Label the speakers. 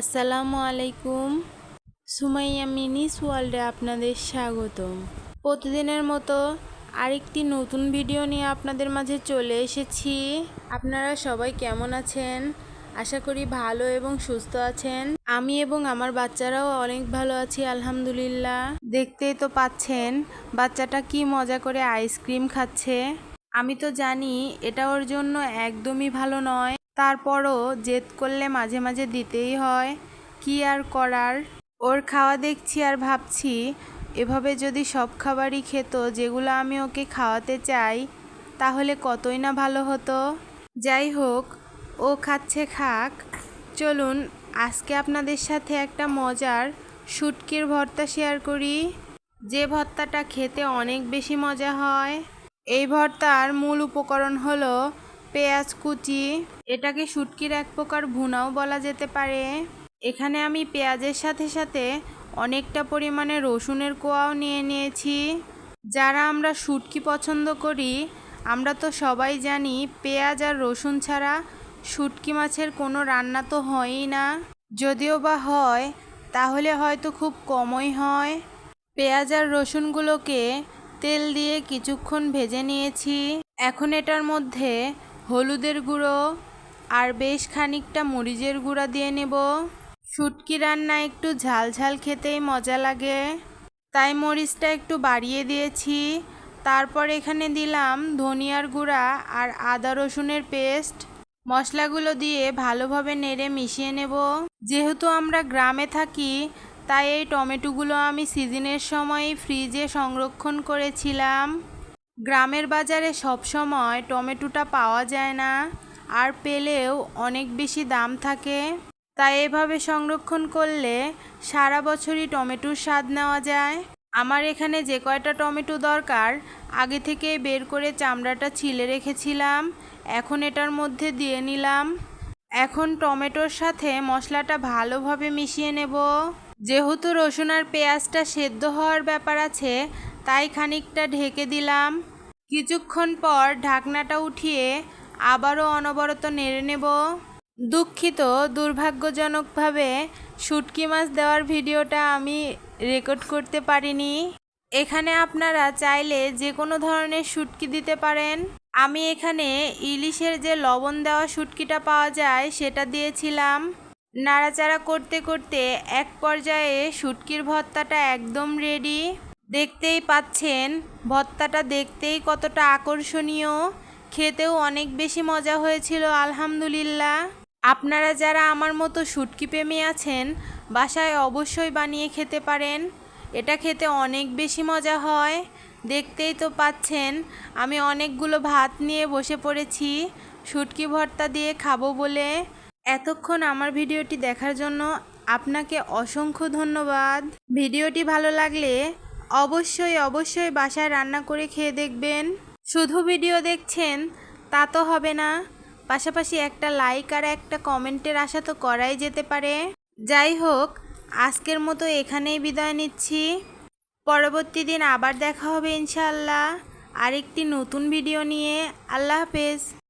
Speaker 1: আসসালামু আলাইকুম। সুমাইয়া মিনিস ওয়ার্ল্ডে আপনাদের স্বাগতম। প্রতিদিনের মতো আরেকটি নতুন ভিডিও নিয়ে আপনাদের মাঝে চলে এসেছি। আপনারা সবাই কেমন আছেন? আশা করি ভালো এবং সুস্থ আছেন। আমি এবং আমার বাচ্চারাও অনেক ভালো আছি, আলহামদুলিল্লাহ। দেখতেই তো পাচ্ছেন বাচ্চাটা কি মজা করে আইসক্রিম খাচ্ছে। আমি তো জানি এটা ওর জন্য একদমই ভালো নয়। তারপরও জেদ করলে মাঝে মাঝে দিতেই হয়, কি আর করার? ওর খাওয়া দেখছি আর ভাবছি, এভাবে যদি সব খাবারই খেত যেগুলো আমি ওকে খাওয়াতে চাই, তাহলে কতই না ভালো হতো? যাই হোক, ও খাচ্ছে খাক। চলুন, আজকে আপনাদের সাথে একটা মজার শুটকির ভর্তা শেয়ার করি। যে ভর্তাটা খেতে অনেক বেশি মজা হয়। এই ভর্তার মূল উপকরণ হলো পেঁয়াজ কুচি। এটাকে শুটকির এক প্রকার ভুনাও বলা যেতে পারে। এখানে আমি পেঁয়াজের সাথে সাথে অনেকটা পরিমাণে রসুনের কোয়াও নিয়ে নিয়েছি। যারা আমরা শুটকি পছন্দ করি, আমরা তো সবাই জানি পেঁয়াজ আর রসুন ছাড়া শুটকি মাছের কোনো রান্না তো হয়ই না। যদিও বা হয়, তাহলে হয়তো খুব কমই হয়। পেঁয়াজ আর রসুনগুলোকে তেল দিয়ে কিছুক্ষণ ভেজে নিয়েছি। এখন এটার মধ্যে হলুদের গুঁড়ো আর বেশ খানিকটা মরিচের গুঁড়া দিয়ে নেব। শুটকি রান্না একটু ঝাল ঝাল খেতেই মজা লাগে। তাই মরিচটা একটু বাড়িয়ে দিয়েছি। তারপর এখানে দিলাম ধনিয়ার গুঁড়া আর আদা রসুনের পেস্ট। মশলাগুলো দিয়ে ভালোভাবে নেড়ে মিশিয়ে নেব। যেহেতু আমরা গ্রামে থাকি, তাই এই টমেটোগুলো আমি সিজনের সময় ফ্রিজে সংরক্ষণ করেছিলাম। গ্রামের বাজারে সব সময় টমেটোটা পাওয়া যায় না আর পেলেও অনেক বেশি দাম থাকে। তাই এভাবে সংরক্ষণ করলে সারা বছরই টমেটোর স্বাদ নেওয়া যায়। আমার এখানে যে কয়টা টমেটো দরকার, আগে থেকে বের করে চামড়াটা ছিলে রেখেছিলাম। এখন এটার মধ্যে দিয়ে নিলাম। এখন টমেটোর সাথে মশলাটা ভালোভাবে মিশিয়ে নেব। যেহেতু রসুন আর পেঁয়াজটা সেদ্ধ হওয়ার ব্যাপার আছে তাই খানিকটা ঢেকে দিলাম। কিছুক্ষণ পর ঢাকনাটা উঠিয়ে আবারও অনবরত নেড়ে নেব। দুঃখিত, দুর্ভাগ্যজনকভাবে শুটকি মাছ দেওয়ার ভিডিওটা আমি রেকর্ড করতে পারিনি। এখানে আপনারা চাইলে যে কোনো ধরনের শুটকি দিতে পারেন। আমি এখানে ইলিশের যে লবণ দেওয়া শুটকিটা পাওয়া যায়, সেটা দিয়েছিলাম। নাড়াচাড়া করতে করতে এক পর্যায়ে শুটকির ভর্তাটা একদম রেডি দেখতেই পাচ্ছেন ভর্তাটা দেখতেই কতটা আকর্ষণীয়। খেতেও অনেক বেশি মজা হয়েছিল, আলহামদুলিল্লাহ। আপনারা যারা আমার মতো শুটকি প্রেমী আছেন, বাসায় অবশ্যই বানিয়ে খেতে পারেন। এটা খেতে অনেক বেশি মজা হয়। দেখতেই তো পাচ্ছেন, আমি অনেকগুলো ভাত নিয়ে বসে পড়েছি। শুটকি ভর্তা দিয়ে খাব বলে। এতক্ষণ আমার ভিডিওটি দেখার জন্য আপনাকে অসংখ্য ধন্যবাদ। ভিডিওটি ভালো লাগলে অবশ্যই অবশ্যই বাসায় রান্না করে খেয়ে দেখবেন। শুধু ভিডিও দেখছেন, তা তো হবে না। পাশাপাশি একটা লাইক আর একটা কমেন্টের আশা তো করাই যেতে পারে। যাই হোক, আজকের মতো এখানেই বিদায় নিচ্ছি। পরবর্তী দিন আবার দেখা হবে ইনশাআল্লাহ। আরেকটি নতুন ভিডিও নিয়ে। আল্লাহ হাফেজ।